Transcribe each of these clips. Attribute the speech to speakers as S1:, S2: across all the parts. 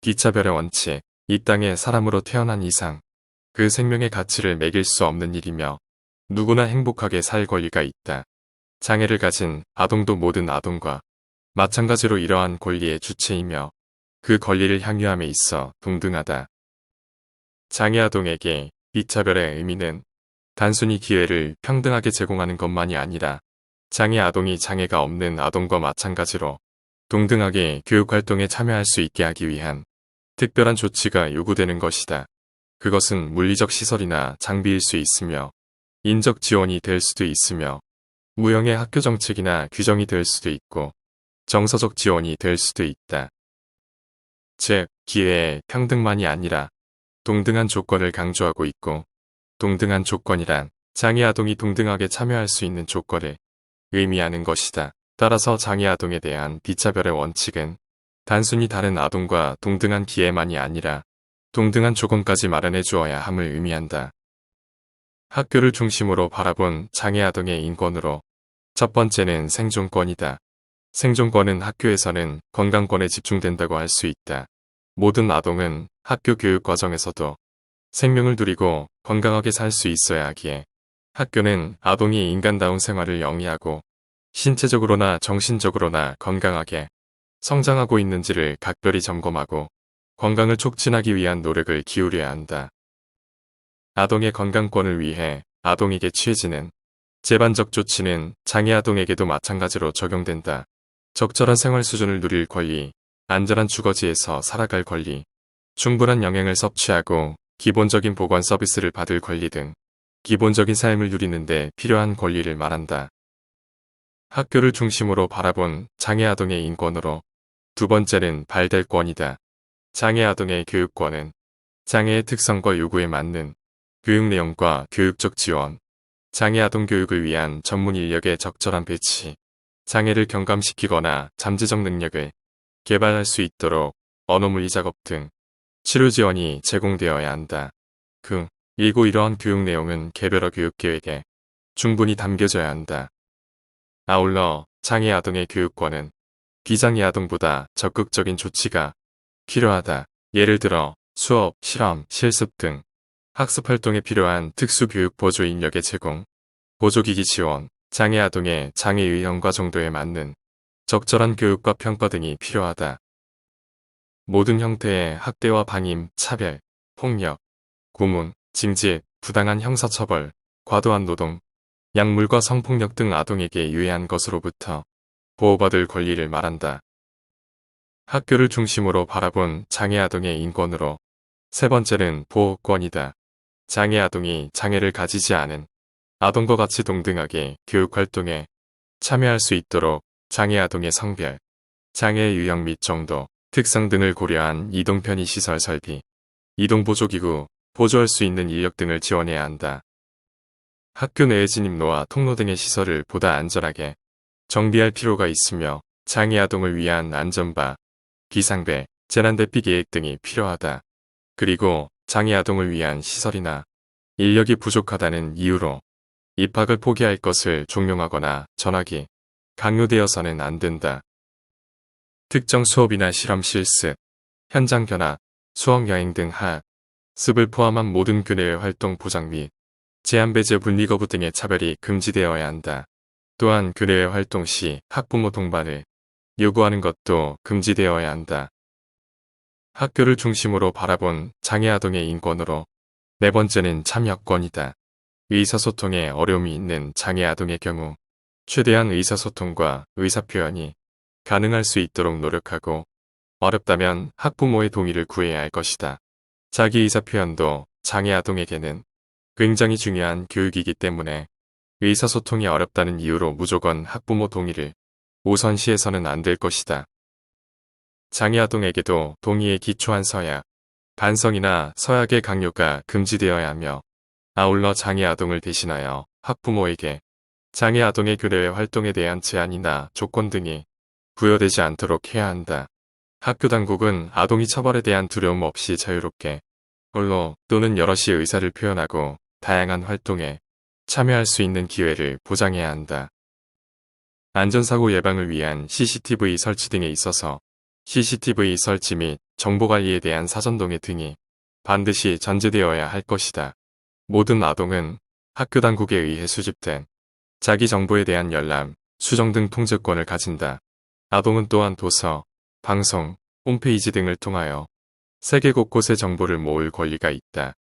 S1: 기차별의 원칙, 이 땅에 사람으로 태어난 이상 그 생명의 가치를 매길 수 없는 일이며 누구나 행복하게 살 권리가 있다. 장애를 가진 아동도 모든 아동과 마찬가지로 이러한 권리의 주체이며 그 권리를 향유함에 있어 동등하다. 장애 아동에게 이차별의 의미는 단순히 기회를 평등하게 제공하는 것만이 아니라 장애 아동이 장애가 없는 아동과 마찬가지로 동등하게 교육활동에 참여할 수 있게 하기 위한 특별한 조치가 요구되는 것이다. 그것은 물리적 시설이나 장비일 수 있으며 인적 지원이 될 수도 있으며 무형의 학교 정책이나 규정이 될 수도 있고 정서적 지원이 될 수도 있다. 즉, 기회의 평등만이 아니라 동등한 조건을 강조하고 있고 동등한 조건이란 장애 아동이 동등하게 참여할 수 있는 조건을 의미하는 것이다. 따라서 장애 아동에 대한 비차별의 원칙은 단순히 다른 아동과 동등한 기회만이 아니라 동등한 조건까지 마련해 주어야 함을 의미한다. 학교를 중심으로 바라본 장애 아동의 인권으로 첫 번째는 생존권이다. 생존권은 학교에서는 건강권에 집중된다고 할 수 있다. 모든 아동은 학교 교육 과정에서도 생명을 누리고 건강하게 살 수 있어야 하기에 학교는 아동이 인간다운 생활을 영위하고 신체적으로나 정신적으로나 건강하게 성장하고 있는지를 각별히 점검하고 건강을 촉진하기 위한 노력을 기울여야 한다. 아동의 건강권을 위해 아동에게 취해지는 제반적 조치는 장애 아동에게도 마찬가지로 적용된다. 적절한 생활 수준을 누릴 권리, 안전한 주거지에서 살아갈 권리, 충분한 영양을 섭취하고 기본적인 보건 서비스를 받을 권리 등 기본적인 삶을 누리는데 필요한 권리를 말한다. 학교를 중심으로 바라본 장애 아동의 인권으로 두 번째는 발달권이다. 장애 아동의 교육권은 장애의 특성과 요구에 맞는 교육 내용과 교육적 지원, 장애 아동 교육을 위한 전문 인력의 적절한 배치, 장애를 경감시키거나 잠재적 능력을 개발할 수 있도록 언어 물리 작업 등 치료 지원이 제공되어야 한다. 그, 일고 이러한 교육 내용은 개별화 교육 계획에 충분히 담겨져야 한다. 아울러 장애 아동의 교육권은 비장애 아동보다 적극적인 조치가 필요하다. 예를 들어 수업, 실험, 실습 등 학습 활동에 필요한 특수교육 보조 인력의 제공, 보조기기 지원, 장애 아동의 장애 유형과 정도에 맞는 적절한 교육과 평가 등이 필요하다. 모든 형태의 학대와 방임, 차별, 폭력, 고문, 징집, 부당한 형사처벌, 과도한 노동, 약물과 성폭력 등 아동에게 유해한 것으로부터 보호받을 권리를 말한다. 학교를 중심으로 바라본 장애 아동의 인권으로 세 번째는 보호권이다. 장애 아동이 장애를 가지지 않은 아동과 같이 동등하게 교육활동에 참여할 수 있도록 장애 아동의 성별, 장애 유형 및 정도, 특성 등을 고려한 이동 편의 시설 설비, 이동 보조기구, 보조할 수 있는 인력 등을 지원해야 한다. 학교 내의 진입로와 통로 등의 시설을 보다 안전하게 정비할 필요가 있으며 장애 아동을 위한 안전바, 비상배, 재난대피 계획 등이 필요하다. 그리고 장애 아동을 위한 시설이나 인력이 부족하다는 이유로 입학을 포기할 것을 종용하거나 전하기, 강요되어서는 안 된다. 특정 수업이나 실험 실습, 현장 견학, 수학 여행 등 학, 습을 포함한 모든 교내외 활동 보장 및 제한 배제 분리 거부 등의 차별이 금지되어야 한다. 또한 교내외 활동 시 학부모 동반을 요구하는 것도 금지되어야 한다. 학교를 중심으로 바라본 장애 아동의 인권으로 네 번째는 참여권이다. 의사소통에 어려움이 있는 장애 아동의 경우 최대한 의사소통과 의사표현이 가능할 수 있도록 노력하고 어렵다면 학부모의 동의를 구해야 할 것이다. 자기 의사표현도 장애 아동에게는 굉장히 중요한 교육이기 때문에 의사소통이 어렵다는 이유로 무조건 학부모 동의를 우선시해서는 안 될 것이다. 장애 아동에게도 동의에 기초한 서약, 반성이나 서약의 강요가 금지되어야 하며 아울러 장애 아동을 대신하여 학부모에게 장애 아동의 교내외 활동에 대한 제한이나 조건 등이 부여되지 않도록 해야 한다. 학교 당국은 아동이 처벌에 대한 두려움 없이 자유롭게 홀로 또는 여럿이 의사를 표현하고 다양한 활동에 참여할 수 있는 기회를 보장해야 한다. 안전사고 예방을 위한 CCTV 설치 등에 있어서 CCTV 설치 및 정보관리에 대한 사전동의 등이 반드시 전제되어야 할 것이다. 모든 아동은 학교 당국에 의해 수집된 자기 정보에 대한 열람, 수정 등 통제권을 가진다. 아동은 또한 도서, 방송, 홈페이지 등을 통하여 세계 곳곳의 정보를 모을 권리가 있다.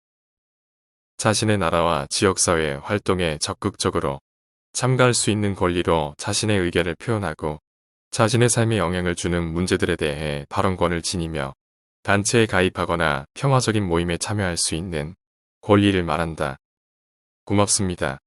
S1: 자신의 나라와 지역사회 활동에 적극적으로 참가할 수 있는 권리로 자신의 의견을 표현하고 자신의 삶에 영향을 주는 문제들에 대해 발언권을 지니며 단체에 가입하거나 평화적인 모임에 참여할 수 있는 권리를 말한다. 고맙습니다.